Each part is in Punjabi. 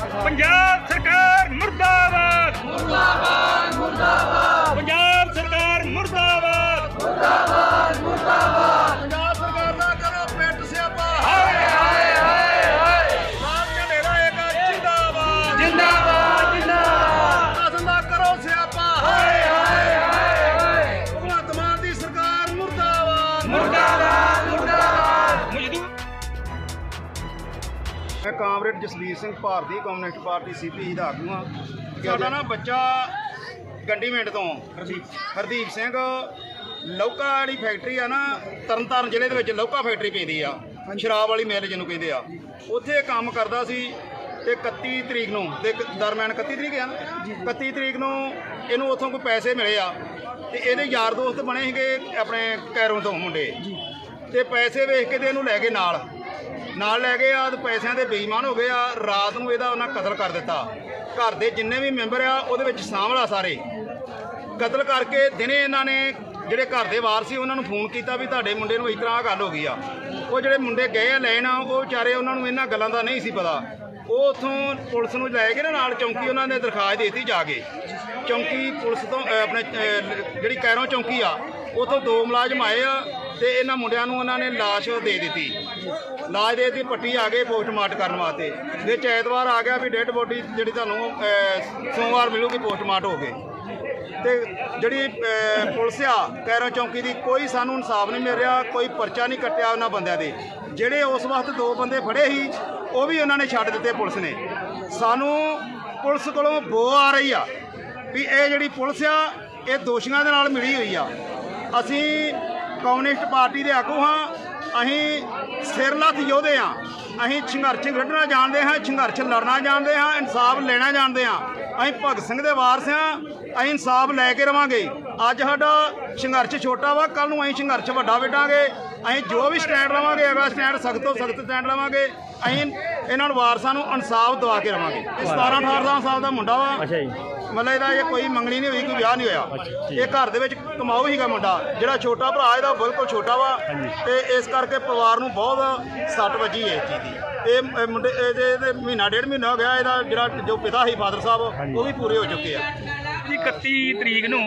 ਪੰਜਾਬ ਸਰਕਾਰ ਮੁਰਦਾਬਾਦ। ਮੈਂ comrade Jasvir Singh Bharti communist party CP ਦਾ ਆਗੂ ਹਾਂ। ਸਾਡਾ ਨਾ ਬੱਚਾ ਗੰਡੀਮਿੰਟ ਤੋਂ। ਹਰਦੀਪ ਸਿੰਘ। ਲੌਕਾ ਜਿਹੜੀ ਫੈਕਟਰੀ ਆ ਨਾ ਤਰਨਤਾਰਨ ਜ਼ਿਲ੍ਹੇ ਦੇ ਵਿੱਚ ਲੌਕਾ ਫੈਕਟਰੀ ਪੈਂਦੀ ਆ। ਸ਼ਰਾਬ ਵਾਲੀ ਮਿੱਲ ਜਿਹਨੂੰ ਕਹਿੰਦੇ ਆ। ਉੱਥੇ ਕੰਮ ਕਰਦਾ ਸੀ ਤੇ 31 ਤਰੀਕ ਨੂੰ ਤੇ ਦਰਮਿਆਨ 31 ਤਰੀਕ ਆ ਨਾ? 31 ਤਰੀਕ ਨੂੰ ਇਹਨੂੰ ਉੱਥੋਂ ਕੋਈ ਪੈਸੇ ਮਿਲੇ ਆ। ਤੇ ਇਹਦੇ ਯਾਰ ਦੋਸਤ ਬਣੇ ਸੀਗੇ ਆਪਣੇ ਕੈਰੋਂ ਤੋਂ ਮੁੰਡੇ। ਤੇ ਪੈਸੇ ਵੇਖ ਕੇ ਤੇ ਇਹਨੂੰ ਲੈ ਗਏ ਨਾਲ। ਨਾਲ ਲੈ ਗਏ ਆ ਪੈਸਿਆਂ ਦੇ ਬੇਈਮਾਨ ਹੋ ਗਏ ਆ। ਰਾਤ ਨੂੰ ਇਹਦਾ ਉਹਨਾਂ ਕਤਲ ਕਰ ਦਿੱਤਾ। ਘਰ ਦੇ ਜਿੰਨੇ ਵੀ ਮੈਂਬਰ ਆ, ਉਹਦੇ ਵਿੱਚ ਸ਼ਾਮਲ ਆ ਸਾਰੇ। ਕਤਲ ਕਰਕੇ ਦਿਨੇ ਇਹਨਾਂ ਨੇ ਜਿਹੜੇ ਘਰ ਦੇ ਵਾਰ ਸੀ, ਉਹਨਾਂ ਨੂੰ ਫੋਨ ਕੀਤਾ ਵੀ ਤੁਹਾਡੇ ਮੁੰਡੇ ਨੂੰ ਇਸ ਤਰ੍ਹਾਂ ਗੱਲ ਹੋ ਗਈ ਆ। ਉਹ ਜਿਹੜੇ ਮੁੰਡੇ ਗਏ ਆ ਲੈਣ, ਉਹ ਵਿਚਾਰੇ ਉਹਨਾਂ ਨੂੰ ਇਹਨਾਂ ਗੱਲਾਂ ਦਾ ਨਹੀਂ ਸੀ ਪਤਾ। ਉਹ ਉਥੋਂ ਪੁਲਿਸ ਨੂੰ ਲੈ ਕੇ ਨਾ ਨਾਲ ਚੌਂਕੀ ਉਹਨਾਂ ਨੇ ਦਰਖਾਸਤ ਦਿੱਤੀ ਜਾ ਕੇ। ਚੌਂਕੀ ਪੁਲਿਸ ਤੋਂ ਅਹ, ਆਪਣੇ ਅਹ, ਜਿਹੜੀ ਕੈਰੋਂ ਚੌਂਕੀ ਆ ਉਥੋਂ ਦੋ ਮੁਲਾਜ਼ਮ ਆਏ ਆ ਤੇ ਇਹਨਾਂ ਮੁੰਡਿਆਂ ਨੂੰ ਉਹਨਾਂ ਨੇ ਲਾਸ਼ ਦੇ ਦਿੱਤੀ। ਲਾਸ਼ ਦੇ ਦਿੱਤੀ ਪੱਟੀ ਆ ਗਏ ਪੋਸਟਮਾਰਟਮ ਕਰਨ ਵਾਸਤੇ। ਵਿੱਚ ਐਤਵਾਰ ਆ ਗਿਆ ਵੀ ਡੈੱਡ ਬੋਡੀ ਜਿਹੜੀ ਤੁਹਾਨੂੰ ਅਹ, ਸੋਮਵਾਰ ਮਿਲੂਗੀ ਪੋਸਟਮਾਰਟਮ ਹੋ ਕੇ। ਤੇ ਜਿਹੜੀ ਅਹ, ਪੁਲਿਸ ਆ ਕੈਰੋਂ ਚੌਂਕੀ ਦੀ ਕੋਈ ਸਾਨੂੰ ਇਨਸਾਫ ਨਹੀਂ ਮਿਲ ਰਿਹਾ ਕੋਈ ਪਰਚਾ ਨਹੀਂ ਕੱਟਿਆ ਉਹਨਾਂ ਬੰਦਿਆਂ ਦੇ ਜਿਹੜੇ ਉਸ ਵਕਤ ਦੋ ਬੰਦੇ ਫੜੇ ਸੀ ਉਹ ਵੀ ਉਹਨਾਂ ਨੇ ਛੱਡ ਦਿੱਤੇ ਪੁਲਿਸ ਨੇ। ਸਾਨੂੰ ਪੁਲਿਸ ਕੋਲੋਂ ਬੋ ਆ ਰਹੀ ਆ ਵੀ ਇਹ ਜਿਹੜੀ ਪੁਲਿਸ ਆ, ਇਹ ਦੋਸ਼ੀਆਂ ਦੇ ਨਾਲ ਮਿਲੀ ਹੋਈ ਆ। ਅਸੀਂ ਕਮਿਊਨਿਸਟ ਪਾਰਟੀ ਦੇ ਆਗੂ ਹਾਂ, ਅਸੀਂ ਸਿਰਲੱਥ ਯੋਧੇ ਹਾਂ ਅਸੀਂ ਸੰਘਰਸ਼ ਕੱਢਣਾ ਜਾਣਦੇ ਹਾਂ, ਸੰਘਰਸ਼ ਲੜਨਾ ਜਾਣਦੇ ਹਾਂ, ਇਨਸਾਫ ਲੈਣਾ ਜਾਣਦੇ ਹਾਂ। ਅਸੀਂ ਭਗਤ ਸਿੰਘ ਦੇ ਵਾਰਸ ਹਾਂ, ਅਸੀਂ ਇਨਸਾਫ ਲੈ ਕੇ ਰਵਾਂਗੇ। ਅੱਜ ਸਾਡਾ ਸੰਘਰਸ਼ ਛੋਟਾ ਵਾ ਕੱਲ ਨੂੰ ਅਸੀਂ ਸੰਘਰਸ਼ ਵੱਡਾ ਵੇਟਾਂਗੇ ਅਸੀਂ ਜੋ ਵੀ ਸਟੈਂਡ ਲਵਾਂਗੇ ਅਗਲਾ ਸਟੈਂਡ ਸਖਤ ਤੋਂ ਸਖਤ ਸਟੈਂਡ ਲਵਾਂਗੇ। ਅਸੀਂ ਇਹਨਾਂ ਨੂੰ ਵਾਰਸਾਂ ਨੂੰ ਇਨਸਾਫ ਦਵਾ ਕੇ ਰਵਾਂਗੇ। ਇਹ 17 18 ਸਾਲ ਦਾ ਮੁੰਡਾ ਵਾ। ਅੱਛਾ ਜੀ। ਮਤਲਬ ਇਹਦਾ ਇਹ ਕੋਈ ਮੰਗਣੀ ਨਹੀਂ ਹੋਈ ਕੋਈ ਵਿਆਹ ਨਹੀਂ ਹੋਇਆ। ਇਹ ਘਰ ਦੇ ਵਿੱਚ ਕਮਾਊ ਹੀਗਾ ਮੁੰਡਾ। ਜਿਹੜਾ ਛੋਟਾ ਭਰਾ ਇਹਦਾ ਬਿਲਕੁਲ ਛੋਟਾ ਵਾ। ਤੇ ਇਸ ਕਰਕੇ ਪਰਿਵਾਰ ਨੂੰ ਬਹੁਤ ਸੱਟ ਵੱਜੀ ਹੈ ਇਸ ਚੀਜ਼ ਦੀ। ਇਹ ਮੁੰਡੇ ਇਹਦੇ ਮਹੀਨਾ ਡੇਢ ਮਹੀਨਾ ਹੋ ਗਿਆ ਇਹਦਾ ਜਿਹੜਾ ਜੋ ਪਿਤਾ ਸੀ ਫਾਦਰ ਸਾਹਿਬ ਉਹ ਵੀ ਪੂਰੇ ਹੋ ਚੁੱਕੇ ਆ। ਜੀ 31 ਤਰੀਕ ਨੂੰ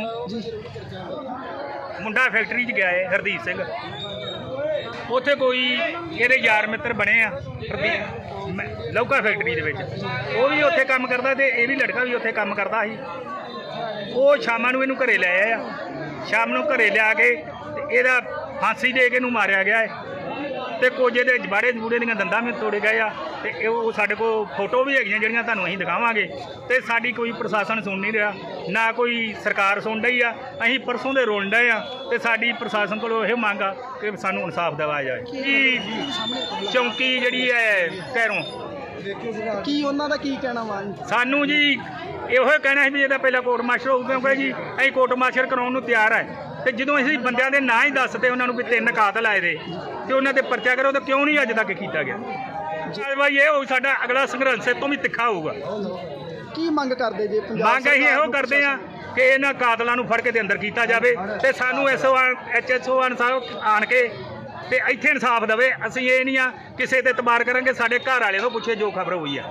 ਮੁੰਡਾ ਫੈਕਟਰੀ 'ਚ ਗਿਆ ਹੈ ਹਰਦੀਪ ਸਿੰਘ। ਉੱਥੇ ਕੋਈ ਇਹਦੇ ਯਾਰ ਮਿੱਤਰ ਬਣੇ ਆ, ਹਰਦੀਪ ਮ- ਲੌਕਾ ਫੈਕਟਰੀ ਦੇ ਵਿੱਚ। ਉਹ ਵੀ ਉੱਥੇ ਕੰਮ ਕਰਦਾ ਤੇ ਇਹ ਵੀ ਲੜਕਾ ਵੀ ਉੱਥੇ ਕੰਮ ਕਰਦਾ ਸੀ। ਉਹ ਸ਼ਾਮਾਂ ਨੂੰ ਇਹਨੂੰ ਘਰੇ ਲੈ ਆਏ ਆ ਸ਼ਾਮ ਨੂੰ ਘਰੇ ਲਿਆ ਕੇ ਤੇ ਇਹਦਾ ਫਾਂਸੀ ਦੇ ਕੇ ਇਹਨੂੰ ਮਾਰਿਆ ਗਿਆ ਹੈ ਤੇ ਕੁਝ ਇਹਦੇ ਜਬਾੜੇ ਜਬੂੜੇ ਦੀਆਂ ਦੰਦਾਂ ਵੀ ਤੋੜੇ ਗਏ ਆ। ਤੇ ਇਹ ਉਹ ਸਾਡੇ ਕੋਲ ਫੋਟੋ ਵੀ ਹੈਗੀਆਂ ਜਿਹੜੀਆਂ ਤੁਹਾਨੂੰ ਅਸੀਂ ਦਿਖਾਵਾਂਗੇ। ਤੇ ਸਾਡੀ ਕੋਈ ਪ੍ਰਸ਼ਾਸਨ ਸੁਣ ਨਹੀਂ ਰਿਹਾ ਨਾ ਕੋਈ ਸਰਕਾਰ ਸੁਣ ਰਹੀ ਆ ਅਸੀਂ ਪਰਸੋਂ ਦੇ ਰੋਣ ਡਏ ਆ ਤੇ ਸਾਡੀ ਪ੍ਰਸ਼ਾਸਨ ਕੋਲੋਂ ਇਹ ਮੰਗ ਆ ਕਿ ਸਾਨੂੰ ਇਨਸਾਫ ਦਿਵਾਇਆ ਜਾਏ ਕੀ ਚੌਂਕੀ ਜਿਹੜੀ ਹੈ ਕਹਿਰੋਂ ਕੀ ਉਹਨਾਂ ਦਾ ਕੀ ਕਹਿਣਾ ਵਾ? ਸਾਨੂੰ ਜੀ ਇਹੋ ਕਹਿਣਾ ਸੀ ਵੀ ਇਹਦਾ ਪਹਿਲਾਂ ਕੋਰਟ ਮਾਸਟਰ ਹੋਊ ਕਿਉਂਕਿ ਜੀ ਅਸੀਂ ਕੋਰਟ ਮਾਸਟਰ ਕਰਾਉਣ ਨੂੰ ਤਿਆਰ ਹੈ ਤੇ ਜਦੋਂ ਅਸੀਂ ਬੰਦਿਆਂ ਦੇ ਨਾਂ ਹੀ ਦੱਸਦੇ ਉਹਨਾਂ ਨੂੰ ਵੀ ਤਿੰਨ ਕਾਤਲ ਆਏ ਦੇ ਤੇ ਉਹਨਾਂ ਤੇ ਪਰਚਾ ਕਰੋ ਤਾਂ ਕਿਉਂ ਨਹੀਂ ਅੱਜ ਤੱਕ ਕੀਤਾ ਗਿਆ? ਭਾਈ ਇਹ ਹੋਊ ਸਾਡਾ ਅਗਲਾ ਸੰਘਰਸ਼ ਇਹ ਤੋਂ ਵੀ ਤਿੱਖਾ ਹੋਊਗਾ। ਕੀ ਮੰਗ ਕਰਦੇ ਜੇ ਪੰਜਾਬ ਮੰਗ ਅਸੀਂ ਇਹੋ ਨੂੰ ਕਰਦੇ ਆ ਕਿ ਇਹਨਾਂ ਕਾਤਲਾਂ ਨੂੰ ਫੜ ਕੇ ਦੇ ਅੰਦਰ ਕੀਤਾ ਜਾਵੇ ਤੇ ਸਾਨੂੰ ਐਸਓ ਐਚਐਸਓ ਸਾਹਿਬ ਆਣ ਕੇ ਤੇ ਇੱਥੇ ਇਨਸਾਫ ਦੇਵੇ। ਅਸੀਂ ਇਹ ਨਹੀਂ ਆ ਕਿਸੇ ਤੇ ਇਤਬਾਰ ਕਰਾਂਗੇ ਸਾਡੇ ਘਰ ਵਾਲਿਆਂ ਤੋਂ ਪੁੱਛੇ ਜੋ ਖਬਰ ਹੋਈ ਆ।